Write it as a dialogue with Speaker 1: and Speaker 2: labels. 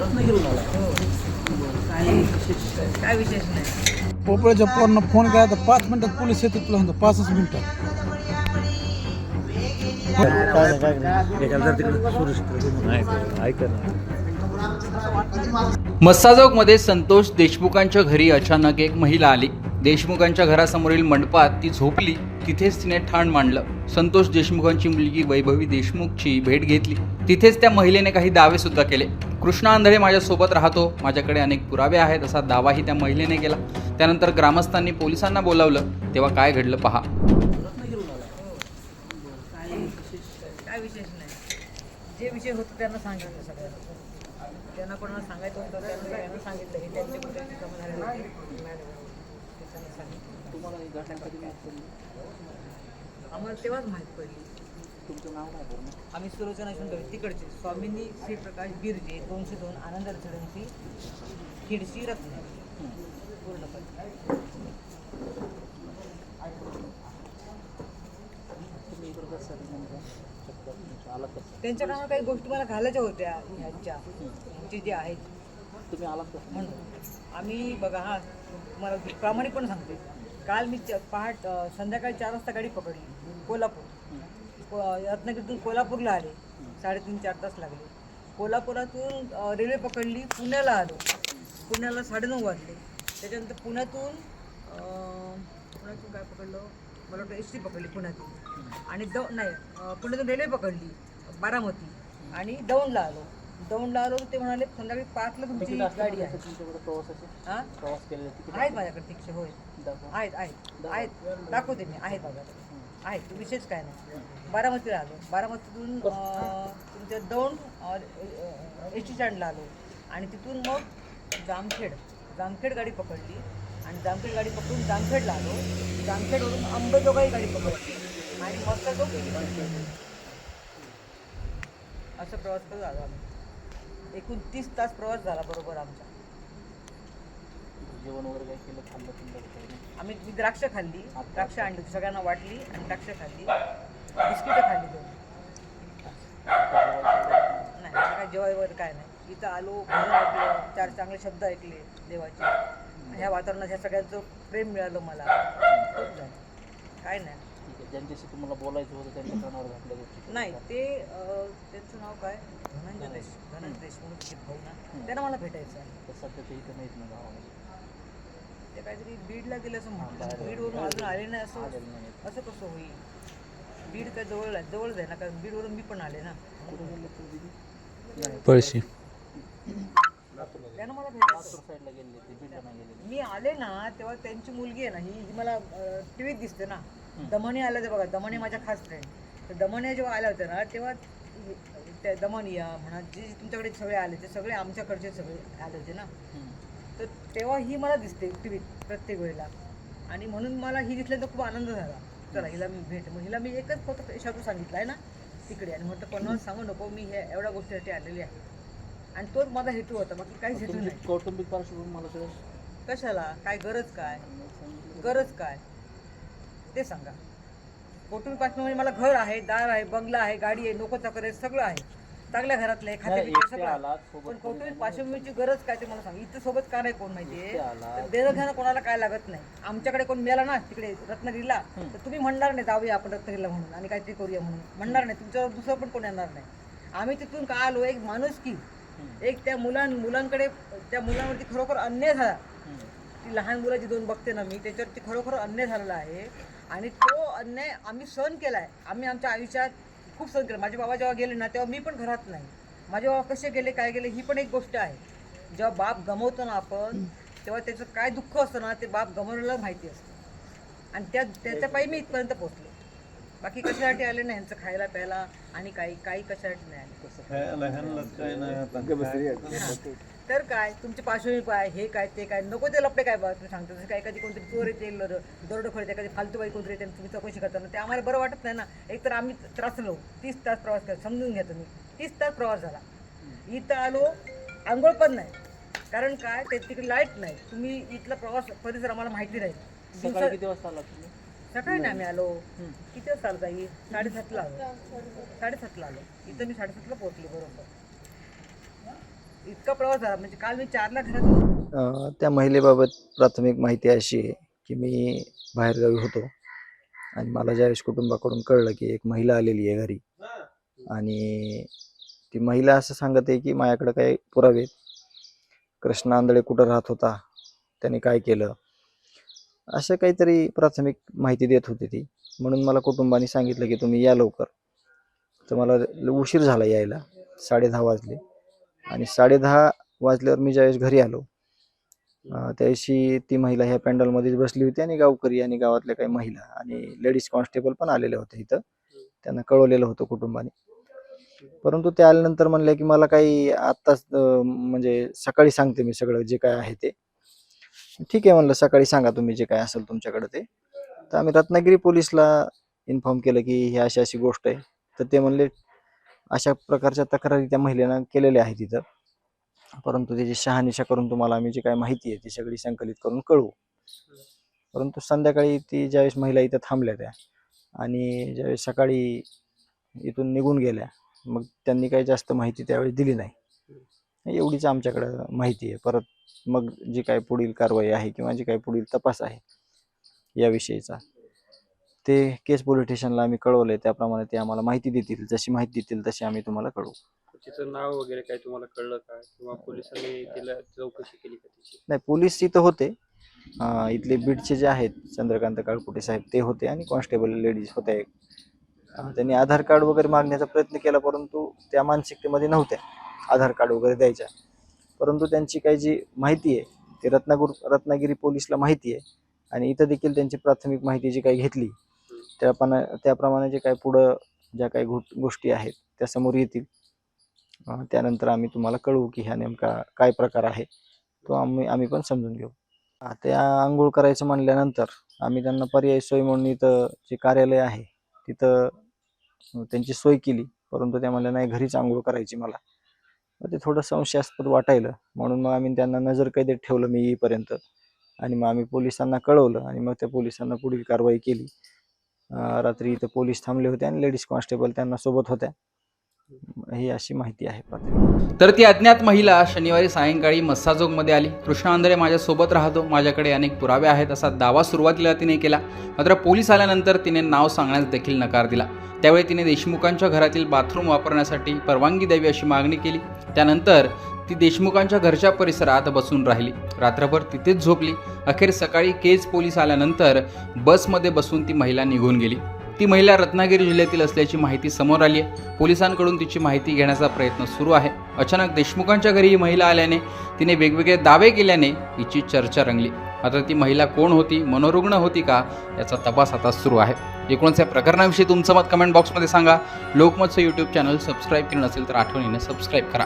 Speaker 1: रत्नागिरीहून आला
Speaker 2: हो
Speaker 1: काय विशेष काय
Speaker 2: विशेष नाही
Speaker 3: पोपळ्याच्या पोरांना फोन केला तर पाच मिनिटात पोलीस येत तुला म्हणतो पाचच मिनिटात
Speaker 4: मस्साजोगमध्ये संतोष देशमुखांच्या घरी अचानक एक महिला आली. देशमुखांच्या घरासमोरील मंडपात ती झोपली. तिथेच तिने ठाण मांडलं. संतोष देशमुखांची मुलगी वैभवी देशमुखची भेट घेतली. तिथेच त्या महिलेने काही दावे सुद्धा केले. कृष्णा आंधळे माझ्यासोबत राहतो. माझ्याकडे अनेक पुरावे आहेत. असा दावाही त्या महिलेने केला. त्यानंतर ग्रामस्थांनी पोलिसांना बोलावलं. तेव्हा काय घडलं पहा.
Speaker 1: काय विशेष
Speaker 2: नाही. जे विषय होते त्यांना सांगितलं सगळ्यांना त्यांना कोणाला सांगायचं होतं त्यांना सगळ्यांना सांगितलं. हे त्यांचे मुद्द्याची कामं झालेली त्यांना सांगितलं
Speaker 1: तुम्हाला ही घटना कधी माहीत पडली
Speaker 2: आम्हाला तेव्हाच माहीत पडली.
Speaker 1: तुमचं नाव काय पूर्ण
Speaker 2: आम्ही सुलोचना सुंदर तिकडचे. स्वामींनी श्री प्रकाश बिरजे दोनशे दोन आनंद रचड्यांची खिडशी रत्न
Speaker 1: कसं
Speaker 2: त्यांच्या कामात काही गोष्टी मला घालायच्या होत्या ह्यांच्या. ह्यांचे जे आहेत.
Speaker 1: तुम्ही आलात
Speaker 2: म्हणून. आम्ही बघा हा मला प्रामाणिकपणे सांगते काल मी च- पहाट संध्याकाळी चार वाजता गाडी पकडली कोल्हापूर. रत्नागिरीतून कोल्हापूरला आले. साडेतीन चार तास लागले. कोल्हापुरातून रेल्वे पकडली पुण्याला आलो. पुण्याला साडेनऊ वाजले. त्याच्यानंतर पुण्यातून पुण्यातून काय पकडलं? मला वाटतं एस टी पकडली पुण्यातून. आणि दौ नाही पुण्यातून रेल्वे पकडली बारामती. आणि दौंडला आलो. दौंडला आलो ते म्हणाले संध्याकाळी पाचला तुमची गाडी
Speaker 1: का
Speaker 2: आहे. हा? आहेत माझ्याकडे तिकीट होय. आहेत आहेत आहेत. दाखवते मी आहेत माझ्याकडे. आहेत विशेष काय नाही. बारामतीला आलो. बारामतीतून तुमच्या दौंड एस टी स्टँडला आलो. आणि तिथून मग जामखेड जामखेड गाडी पकडली. आणि जामखेड गाडी पकडून जामखेडला आलो. जामखेडवरून अंबेजोगाई गाडी पकडली. आणि मस्त तो असं प्रवास करत आलो आम्ही. एकूण तीस तास प्रवास झाला बरोबर आमचा.
Speaker 1: जेवण वगैरे काय केलं खाल्लं पिल्लं?
Speaker 2: आम्ही मी द्राक्ष खाल्ली. द्राक्ष आणली. सगळ्यांना वाटली आणि द्राक्ष खाल्ली. बिस्किटं खाल्ली दोन. नाही काय जेवाय वगैरे काय नाही. इथं आलो भजन ऐकलं चार चांगले शब्द ऐकले देवाचे. ह्या वातावरणात ह्या सगळ्यांचं प्रेम मिळालं मला. काय नाही.
Speaker 1: ज्यांच्याशी तुम्हाला बोलायचं होतं त्यांच्या कानावर घातल्या गोष्टी
Speaker 2: नाही ते अं, त्यांचं नाव काय? धनंजय देश धनंजय. देशमुख हे भाऊ ना त्यांना मला भेटायचं आहे.
Speaker 1: तर सध्या ते इथं नाहीत ना गावामध्ये.
Speaker 2: ते काहीतरी बीडला गेलं असं म्हणतात बीडवरून अजून आले नाही असं
Speaker 1: आलेलं
Speaker 2: असं कसं होईल? बीड काय जवळ आहे? जवळच आहे ना कारण बीडवरून मी पण आले ना.
Speaker 1: कुठे गेले तर दिदी?
Speaker 4: पळशी.
Speaker 2: त्यानं मला भेटायचं.
Speaker 1: लातूर साईडला गेले ते बीडला नाही गेलेले
Speaker 2: मी आले ना तेव्हा त्यांची मुलगी आहे ना ही ही मला टी व्हीत दिसते ना. दमणी आल्या ते बघा दमणी माझ्या खास फ्रेंड तर दमण्या जेव्हा आल्या होत्या ना तेव्हा त्या दमनिया म्हणा जे तुमच्याकडे सगळे आले ते सगळे आमच्याकडचे सगळे आले होते ना. तर तेव्हा ही मला दिसते टी व्हीत प्रत्येक वेळेला. आणि म्हणून मला ही दिसल्यानंतर खूप आनंद झाला. चला हिला मी भेट मग हिला मी एकच फक्त शब्द सांगितला आहे ना तिकडे. आणि म्हटलं कोणाला सांगू नको मी ह्या एवढ्या गोष्टीसाठी आलेली आहे. आणि तोच माझा हेतू होता बाकी काहीच हेतू नाही.
Speaker 1: कौटुंबिक पार्श्वभूमी मला सगळं
Speaker 2: कशाला? काय गरज काय? गरज काय? ते सांगा. पार्श्वभूमी म्हणजे मला घर आहे दार आहे बंगला आहे गाडी आहे नोकर चाकर आहे सगळं आहे. चांगल्या घरातलं आहे खाते सगळं आहे. पण कौटुंबिक पार्श्वभूमीची गरज काय ते मला सांग. इथं सोबत का नाही कोण माहितीये. तर देणं कोणाला काय लागत नाही. आमच्याकडे कोण मेला ना तिकडे रत्नागिरीला तर तुम्ही म्हणणार नाही जाऊया आपण रत्नागिरीला म्हणून आणि काहीतरी करूया म्हणून. म्हणणार नाही तुमच्यावर दुसरं पण कोण येणार नाही. आम्ही तिथून का आलो? एक माणूस की एक त्या मुलां मुलांकडे त्या मुलांवरती खरोखर अन्याय झाला. ती लहान मुलाची दोन बघते ना मी त्याच्यावरती खरोखर अन्याय झालेला आहे. आणि तो अन्याय आम्ही सहन केला आहे आम्ही आमच्या आयुष्यात खूप सहन केलं. माझे बाबा जेव्हा गेले ना तेव्हा मी पण घरात नाही. माझे बाबा कसे गेले काय गेले ही पण एक गोष्ट आहे. जेव्हा बाप गमवतो ना आपण तेव्हा त्याचं काय दुःख असतं ना ते बाप गमवलेलं माहिती असतं. आणि त्या त्याच्या पायी मी इथपर्यंत पोहोचले. बाकी कशासाठी आले नाही यांचं खायला प्यायला आणि काही काही कशासाठी नाही आले. तर काय तुमची पार्श्वभूमी काय हे काय ते काय नको ते लपडे काय बघा तुम्ही सांगता. जसं काय एखादी कोणतरी चोर येते दरोडखोर येते एखादी फालतूबाई कोणतरी येते आणि तुम्ही चौकशी करताना ते आम्हाला बरं वाटत नाही ना. एक तर आम्ही त्रासलो तीस तास प्रवास केला समजून घ्या तुम्ही. तीस तास प्रवास झाला. इथं आलो आंघोळ पण नाही. कारण काय ते तिकडे लाइट नाही. तुम्ही इथला प्रवास परिसर आम्हाला माहिती नाही.
Speaker 1: सकाळी किती वाजता आला तुम्ही?
Speaker 2: सकाळी नाही आम्ही आलो. किती वाजता आलो ताई? साडेसातला आलो. साडेसातला आलो. इथं मी साडेसातला पोहोचले बरोबर. इतका प्रवास झाला म्हणजे काल मी चारला घरात
Speaker 5: अ, त्या महिलेबाबत प्राथमिक माहिती अशी आहे की मी बाहेरगावी होतो. आणि मला ज्यावेळेस कुटुंबाकडून कळलं की एक महिला आलेली आहे घरी. आणि ती महिला असं सांगत आहे की माझ्याकडे काही पुरावे. कृष्ण आंधळे कुठं राहत होता? त्याने काय केलं? असं काहीतरी प्राथमिक माहिती देत होती ती. म्हणून मला कुटुंबाने सांगितलं की तुम्ही या लवकर. तर मला उशीर झाला यायला. साडे दहा वाजले. आणि साडेदहा वाजल्यावर मी ज्यावेळेस घरी आलो अं, ती महिला ह्या पॅन्डलमध्येच बसली होती आणि गावकरी आणि गावातल्या काही महिला आणि लेडीज कॉन्स्टेबल पण आलेले होते इथं. त्यांना कळवलेलं होतं कुटुंबाने. परंतु ते आल्यानंतर म्हणले की मला काही आत्ताच म्हणजे सकाळी सांगते मी सगळं जे काय आहे ते. ठीक आहे म्हणलं सकाळी सांगा तुम्ही जे काय असेल तुमच्याकडे ते. तर आम्ही रत्नागिरी पोलीसला इन्फॉर्म केलं की ही अशी अशी गोष्ट आहे. तर ते म्हणले अशा प्रकारच्या तक्रारी त्या महिलेनं केलेल्या आहेत तिथं परंतु त्याची शहानिशा करून तुम्हाला आम्ही जी काय माहिती आहे ती सगळी संकलित करून कळवू. परंतु संध्याकाळी ती ज्यावेळेस महिला इथं थांबल्या त्या आणि ज्यावेळेस सकाळी इथून निघून गेल्या मग त्यांनी काही जास्त माहिती त्यावेळेस दिली नाही. एवढीच आमच्याकडं माहिती आहे. परत मग जी काय पुढील कारवाई आहे किंवा जी काही पुढील तपास आहे याविषयीचा ते केस पोलीस स्टेशनला आम्ही कळवलंय. त्याप्रमाणे ते आम्हाला माहिती देतील. जशी माहिती देतील तशी आम्ही तुम्हाला कळवू.
Speaker 6: तिचं नाव वगैरे काय तुम्हाला कळलं का? किंवा पोलिसांनी तिला चौकशी केली का तिची?
Speaker 5: नाही पोलीस इथं होते. इथले बीडचे जे आहेत चंद्रकांत काळकुटे साहेब ते होते आणि कॉन्स्टेबल लेडीज होत्या एक. त्यांनी आधार कार्ड वगैरे मागण्याचा प्रयत्न केला परंतु त्या मानसिकतेमध्ये नव्हत्या. आधार कार्ड वगैरे द्यायच्या. परंतु त्यांची काही जी माहिती आहे ती रत्नागुर रत्नागिरी पोलीसला माहिती आहे आणि इथं देखील त्यांची प्राथमिक माहिती जी काही घेतली त्यापणा त्याप्रमाणे जे काही पुढं ज्या काही गो गोष्टी आहेत त्या समोर येतील. त्यानंतर आम्ही तुम्हाला कळवू की ह्या नेमका काय प्रकार आहे तो आम्ही आम्ही पण समजून घेऊ. त्या आंघोळ करायचं म्हणल्यानंतर आम्ही त्यांना पर्यायी सोय म्हणून इथं जे कार्यालय आहे तिथं त्यांची सोय केली. परंतु त्या म्हणल्या नाही घरीच आंघोळ करायची मला. मग ते थोडं संशयास्पद वाटायलं. म्हणून मग आम्ही त्यांना नजर कैदेत ठेवलं मी येईपर्यंत. आणि मग आम्ही पोलिसांना कळवलं आणि मग त्या पोलिसांना पुढील कारवाई केली. रात्री इथं पोलीस थांबले होते आणि लेडीज कॉन्स्टेबल त्यांना सोबत होत्या. ही अशी माहिती आहे
Speaker 4: तर ती अज्ञात महिला शनिवारी सायंकाळी मस्साजोगमध्ये आली. कृष्ण आंधळे माझ्यासोबत राहतो. माझ्याकडे अनेक पुरावे आहेत. असा दावा सुरुवातीला तिने केला. मात्र पोलीस आल्यानंतर तिने नाव सांगण्यास देखील नकार दिला. त्यावेळी तिने देशमुखांच्या घरातील बाथरूम वापरण्यासाठी परवानगी द्यावी अशी मागणी केली. त्यानंतर ती देशमुखांच्या घरच्या परिसरात बसून राहिली. रात्रभर तिथेच झोपली. अखेर सकाळी केज पोलीस आल्यानंतर बसमध्ये बसून ती महिला निघून गेली. ती महिला रत्नागिरी जिल्ह्यातील असल्याची माहिती समोर आली आहे. पोलिसांकडून तिची माहिती घेण्याचा प्रयत्न सुरू आहे. अचानक देशमुखांच्या घरी ही महिला आल्याने तिने वेगवेगळे दावे केल्याने हिची चर्चा रंगली. मात्र ती महिला कोण होती मनोरुग्ण होती का याचा तपास आता सुरू आहे. एकूणच या प्रकरणाविषयी तुमचं मत कमेंट बॉक्समध्ये सांगा. लोकमतचं यूट्यूब चॅनल सबस्क्राईब केलं नसेल तर आठवणीने सबस्क्राईब करा.